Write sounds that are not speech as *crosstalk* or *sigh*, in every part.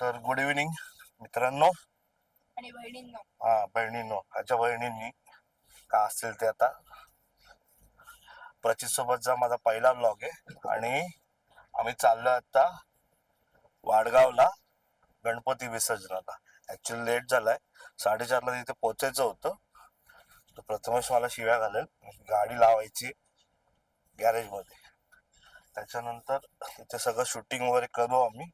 तर good evening मित्रांनो. आणि बहिणींनो. हा बहिणींनो माझ्या बहिणींनी का असतील ते आता. प्रचित सोबतचा माझा पहिला ब्लॉग आहे. आणि आम्ही चाललो आता वाडगावला गणपती विसर्जनाला. ऍक्च्युली लेट झालाय. साडेचारला तिथे पोचायचं होतं. तर प्रथमेश मला शिव्या घालेल. गाडी लावायची गॅरेजमध्ये त्याच्यानंतर तिथे सगळं शूटिंग वगैरे करू आम्ही.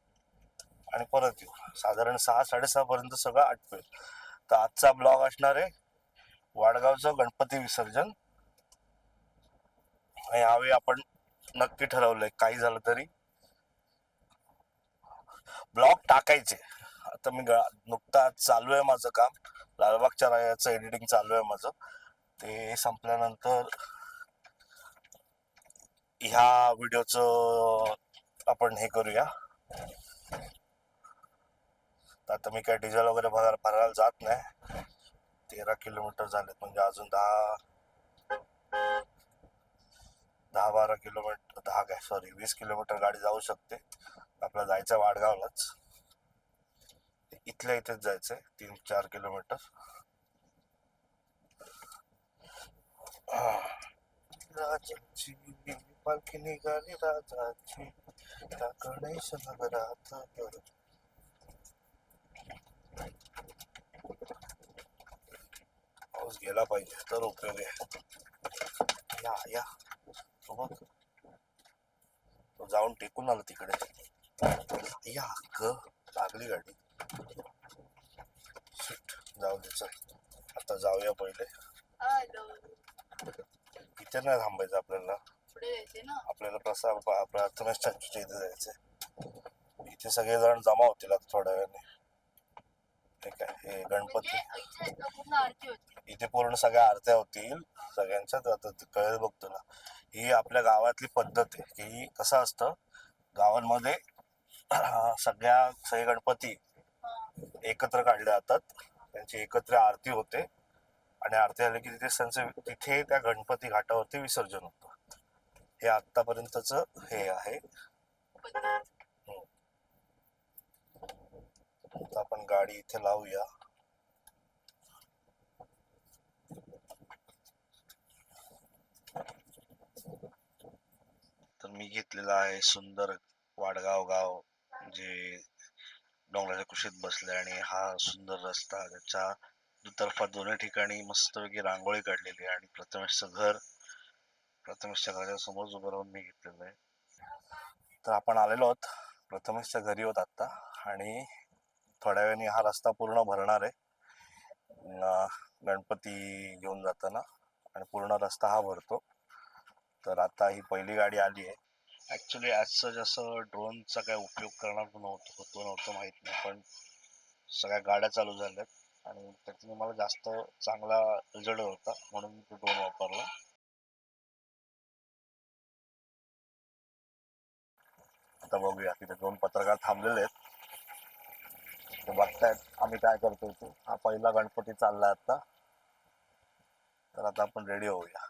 आणि परत येऊ. साधारण सहा साडेसहा पर्यंत सगळं आटपेल. तर आजचा ब्लॉग असणार आहे वाडगावचं गणपती विसर्जन. आणि यावेळी आपण नक्की ठरवलंय काही झालं तरी. ब्लॉग टाकायचे. आता मी नुकता नुकताच चालू आहे माझं काम. लालबागच्या रायाचं एडिटिंग चालू आहे माझं. ते संपल्यानंतर ह्या व्हिडिओचं आपण हे करूया. तर आता मी काय डिझेल वगैरे भरायला भरायला जात नाही. तेरा किलोमीटर झालेत म्हणजे अजून दहा दहा बारा किलोमीटर दहा काय सॉरी वीस किलोमीटर गाडी जाऊ शकते. आपल्या जायचं वाडगावलाच. इथल्या इथेच जायचंय तीन चार किलोमीटर. राजाची पालखी निघाली राजाची गणेश नगरात पाऊस गेला पाहिजे तर उपयोग आहे. या या. तो बघ तो जाऊन टेकून आला तिकडे. या ग. लागली गाडी. जाऊ दे चल. आता जाऊया पहिले. हॅलो. इथे नाही थांबायचं आपल्याला. आपल्याला प्रसाद प्रार्थना स्टॅच्यूच्या इथे जायचंय. इथे सगळेजण जमा होतील आता थोड्या वेळाने. ठीक आहे हे गणपती. म्हणजे इथे पूर्ण सगळ्या आरत्या होतील सगळ्यांच्या आता कळेल बघ तुला. ही आपल्या गावातली पद्धत आहे की कसं असतं गावांमध्ये *clears throat* सगळ्या सगळे गणपती एकत्र काढले जातात. त्यांची एकत्र आरती होते. आणि आरती आली की तिथे त्यांचं तिथे त्या गणपती घाटावरती विसर्जन होतं. हे आतापर्यंतच हे आहे. आता आपण गाडी इथे लावूया. तर मी घेतलेला आहे सुंदर वाडगाव गाव जे डोंगराच्या कुशीत बसले आणि हा सुंदर रस्ता त्याच्या दुतर्फा दोन्ही ठिकाणी मस्तपैकी रांगोळी काढलेली आहे आणि प्रथमेशचं घर प्रथमेशच्या घराच्या समोर उभं राहून मी घेतलेलं आहे. तर आपण आलेलो आहोत. प्रथमेशच्या घरी होत आता आणि थोड्या वेळाने हा रस्ता पूर्ण भरणार आहे. गणपती घेऊन जाताना आणि पूर्ण रस्ता हा भरतो. तर आता ही पहिली गाडी आली आहे. ॲक्च्युली आजचं जसं ड्रोनचा काय उपयोग करणार नव्हतं होतो नव्हतं माहीत नाही पण सगळ्या गाड्या चालू झाल्यात आणि त्याच्याने मला जास्त चांगला रिझल्ट होता म्हणून मी तो ड्रोन वापरला. आता बघूया तिथे दोन पत्रकार थांबलेले आहेत. ते बघतायत. आम्ही काय करतोय ते. हा पहिला गणपती चाललाय आता. तर आता आपण रेडी होऊया.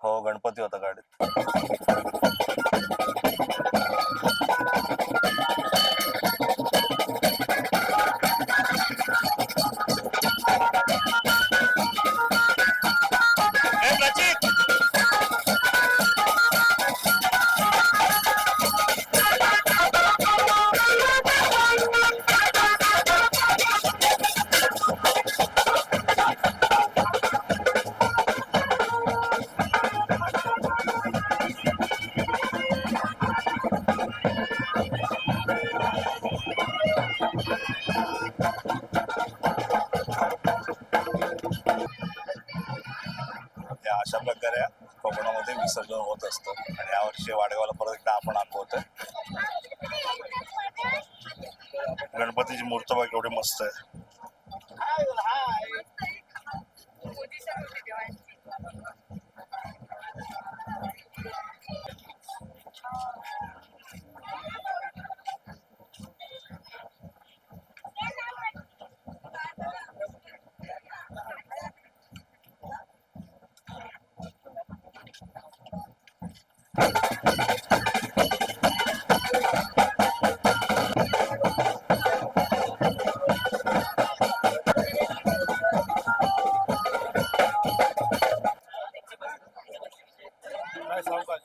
हो गणपती होता गाडीत. मूर्त बघ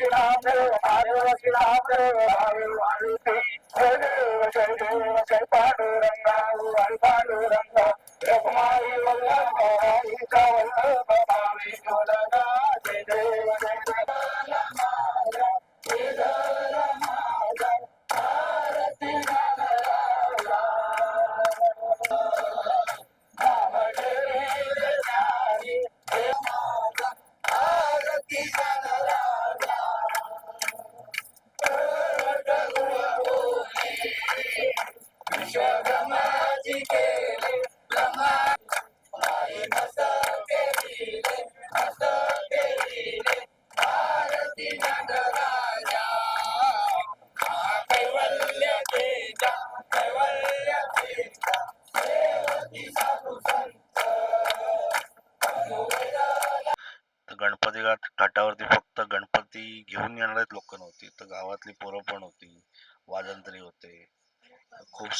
Shiva, Hare Hare, Shiva, Hare Hare.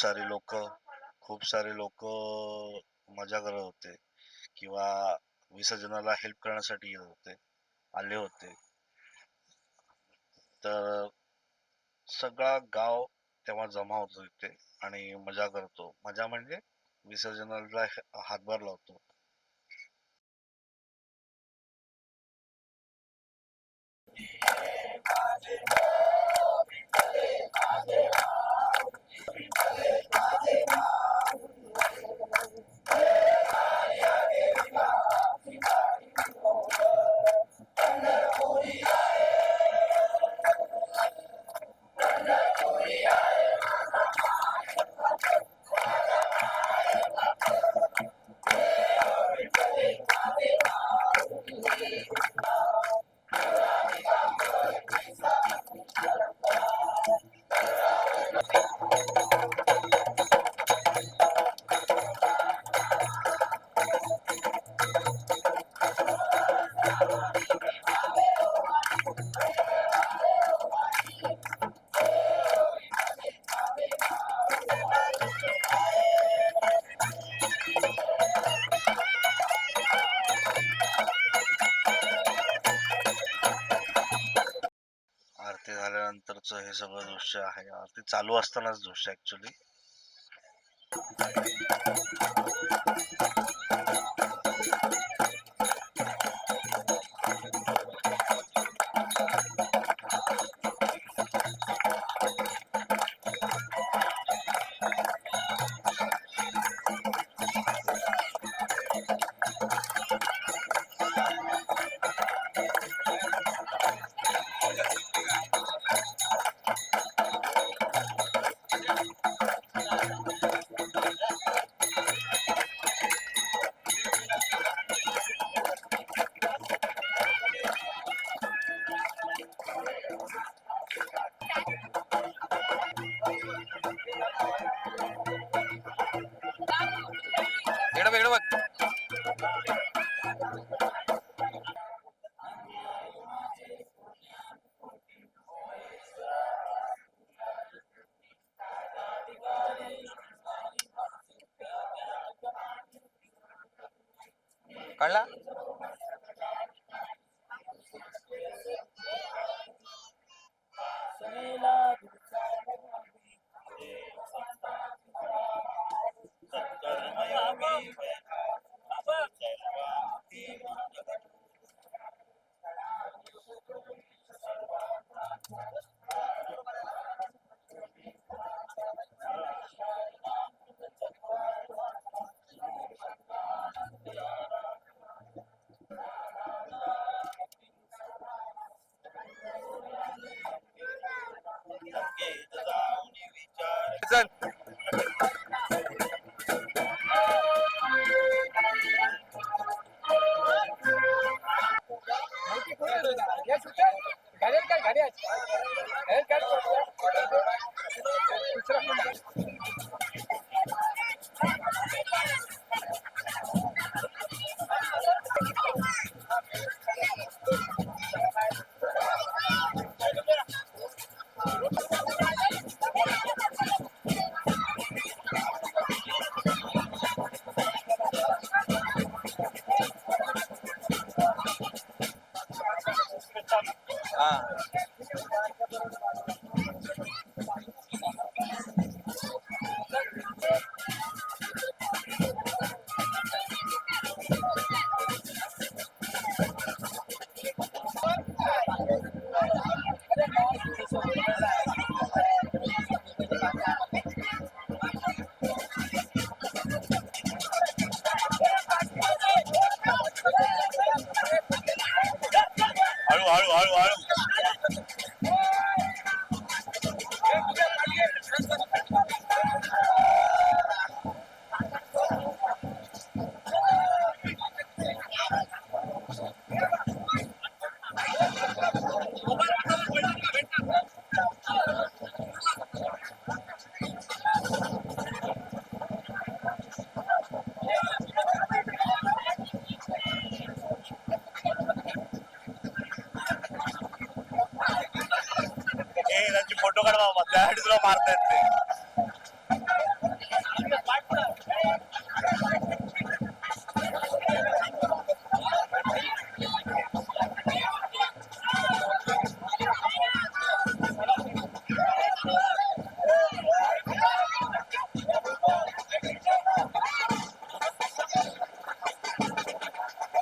सारे लोक खूप सारे लोक मजा करत होते. किंवा विसर्जनाला हेल्प करण्यासाठी येत होते आले होते. तर सगळा गाव तेव्हा जमा होतो तिथे आणि मजा करतो. मजा म्हणजे विसर्जनाला हातभार लावतो. हे सगळं दृश्य आहे. आरती चालू असतानाच दृश्य ऍक्च्युली कळला? चल बाबा त्यासाठी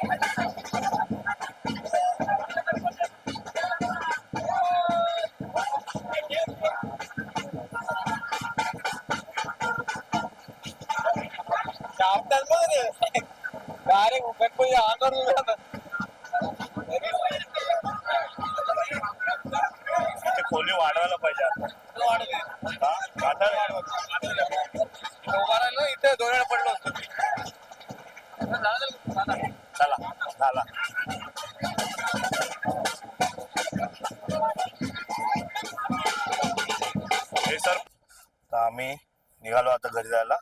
तुला आम्ही निघालो आता घरी जायला.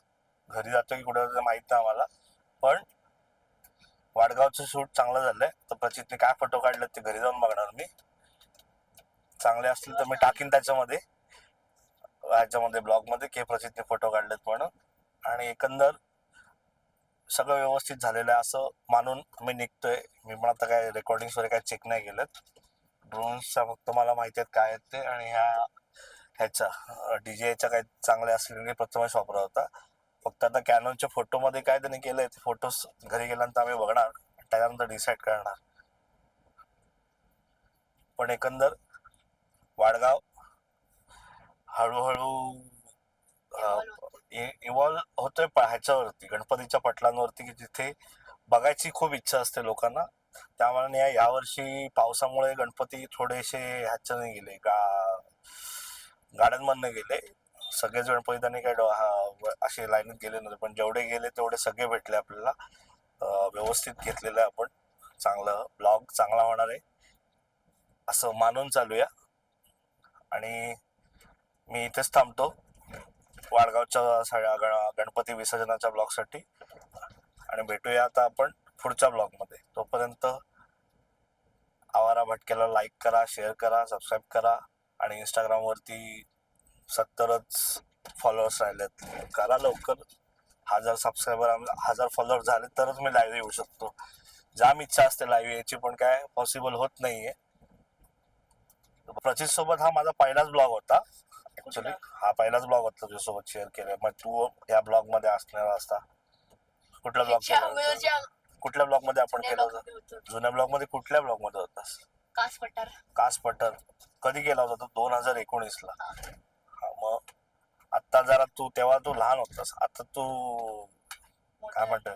घरी जातो की कुठं जायचं माहीत नाही आम्हाला. पण वाडगावचं शूट चांगलं झालंय. तर प्रचितने काय फोटो काढले ते घरी जाऊन बघणार मी. चांगले असतील तर मी टाकीन त्याच्यामध्ये. ह्याच्यामध्ये ब्लॉगमध्ये के प्रचितने फोटो काढलेत म्हणून. आणि एकंदर सगळं व्यवस्थित झालेलं आहे असं मानून मी निघतोय. मी पण आता काय रेकॉर्डिंग्स वगैरे काय चेक नाही केलेत ड्रोन्सच्या फक्त मला माहिती आहेत काय आहेत ते. आणि ह्या ह्याच्या डीजेच्या काही चांगल्या असलेले प्रथमेश वापरत होता. फक्त आता कॅनॉनच्या फोटोमध्ये काय त्यांनी केलंय ते फोटोज घरी गेल्यानंतर आम्ही बघणार त्याच्यानंतर डिसाईड करणार. पण एकंदर वाडगाव हळूहळू इव्हॉल्व होतोय. ह्याच्यावरती गणपतीच्या पटलांवरती की जिथे बघायची खूप इच्छा असते लोकांना. त्यामुळे या यावर्षी पावसामुळे गणपती थोडेसे ह्याच्याने गेले गा गाड्यांमधनं गेले. सगळेच गणपती त्यांनी काय डो- हा- असे लाईनीत गेले नव्हते. पण जेवढे गेले तेवढे सगळे भेटले आपल्याला. व्यवस्थित घेतलेलं आहे आपण. चांगलं ब्लॉग चांगला होणार आहे. असं मानून चालूया. आणि मी इथेच थांबतो. वाडगावच्या सगळ्या गण- गणपती विसर्जनाच्या ब्लॉगसाठी आणि भेटूया आता आपण पुढच्या ब्लॉगमध्ये तोपर्यंत आवारा भटकेला लाईक करा शेअर करा सबस्क्राईब करा. आणि इंस्टाग्राम वरती सत्तरच फॉलोअर्स राहिलेत. करा लवकर. हजार सबस्क्रायबर हजार फॉलोअर झाले तरच मी लाईव्ह येऊ शकतो. जाम इच्छा असते लाईव्ह यायची पण काय पॉसिबल होत नाहीये. प्रचित सोबत हा माझा पहिलाच ब्लॉग होता. ऍक्च्युली हा पहिलाच ब्लॉग होता तुझ्यासोबत शेअर केला मग तू या ब्लॉगमध्ये असणार असता. कुठल्या ब्लॉग कुठल्या ब्लॉगमध्ये आपण केलं होतो. जुन्या ब्लॉगमध्ये कुठल्या ब्लॉगमध्ये होतास? कास पठार. कास कधी गेला होता तो? दोन हजार एकोणीस ला. हा. मग आता जरा तू तेव्हा तू लहान होतास. आता तू काय मोठा. म्हणतोय?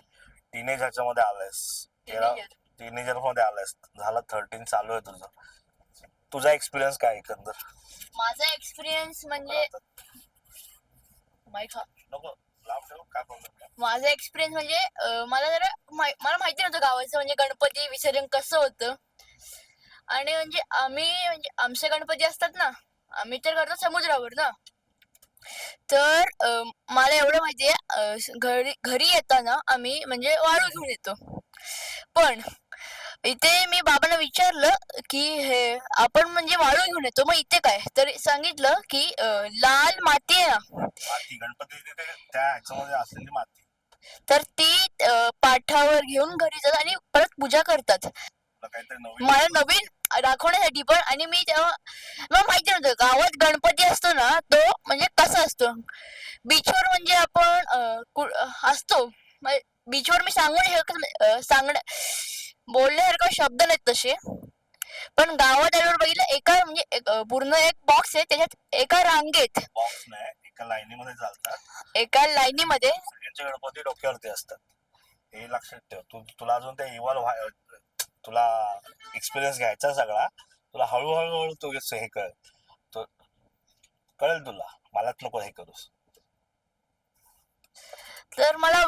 टीनेज ह्याच्यामध्ये आलायस. तेरा teenager. टीनेजरमध्ये आलायस. झालं थर्टीन चालू आहे तुझं. तुझा एक्सपिरियन्स काय एकंदर? माझा एक्सपिरियन्स म्हणजे हा. नको लांब ठेव काय माझा एक्सपिरियन्स म्हणजे अं, मला जरा माहि- मला माहिती नव्हतं गावाचं. म्हणजे गणपती विसर्जन कसं होतं? आणि म्हणजे आम्ही म्हणजे आमचे गणपती असतात ना आम्ही तर करतो समुद्रावर ना. तर अं, मला एवढं माहितीये अं, स- घरी घरी येताना आम्ही म्हणजे वाळू घेऊन येतो. पण इथे मी बाबांना विचारलं की हे आपण म्हणजे वाळू घेऊन येतो मग इथे काय? तर सांगितलं की अं, लाल माती आहे ना. माती गणपती तिथे त्या ह्याच्यामध्ये असलेली माती. तर ती अं, पाठावर घेऊन घरी जातात आणि परत पूजा करतात. तुला काहीतरी नवीन मला नवीन दाखवण्यासाठी पण. आणि मी तेव्हा मला माहिती नव्हतं गावात गणपती असतो ना तो म्हणजे कसा असतो? बीचवर म्हणजे आपण असतो. बीचवर मी सांगू शकत सांगण्या बोलण्यासारखा शब्द नाहीत तसे. पण गावात आल्यावर बघितलं एका म्हणजे पूर्ण एक बॉक्स आहे त्याच्यात एका रांगेत बॉक्स नाही एका लाईनीमध्ये चालतात. एका लाईनीमध्ये गणपती डोक्यावरती असतात. हे लक्षात ठेव. तू तुला अजून ते इव्हॉल्व तुला एक्सपिरियन्स घ्यायचा सगळा. तुला हळूहळू हळू तू हे कर तो कळेल तुला. मलाच नको हे करूस. तर मला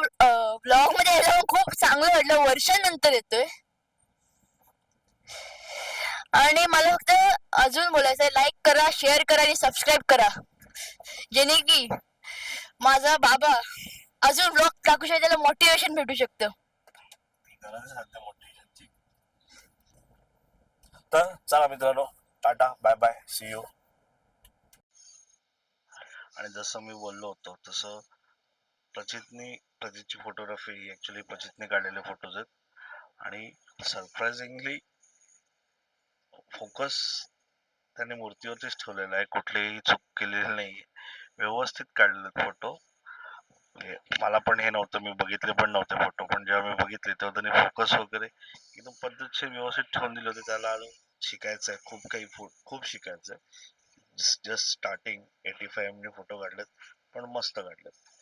ब्लॉगमध्ये यायला खूप चांगलं वाटलं. वर्षानंतर येतोय. आणि मला फक्त अजून बोलायचं लाईक करा शेअर करा आणि सबस्क्राईब करा. जेणे की माझा बाबा अजून ब्लॉग टाकू शकतो त्याला मोटिवेशन भेटू शकतं ती गरज आहे सध्या मोटिवेशनची तर चला मित्रांनो tata bye bye see you आणि जसं मी बोललो होतो तसं प्रचितनी प्रजितची फोटोग्राफी ही ॲक्च्युली प्रजितने काढलेले फोटोज आहेत. आणि सरप्रायझिंगली फोकस त्याने मूर्तीवरतीच ठेवलेला आहे. कुठलीही चूक केलेली नाही व्यवस्थित काढलेले फोटो मला पण हे नव्हतं मी बघितले पण नव्हते फोटो पण जेव्हा मी बघितले तेव्हा त्याने फोकस वगैरे एकदम पद्धतशीर व्यवस्थित ठेवून दिले होते. त्याला अजून शिकायचं आहे खूप काही खूप शिकायचं आहे just starting eighty five photo काढलेत पण मस्त काढलेत.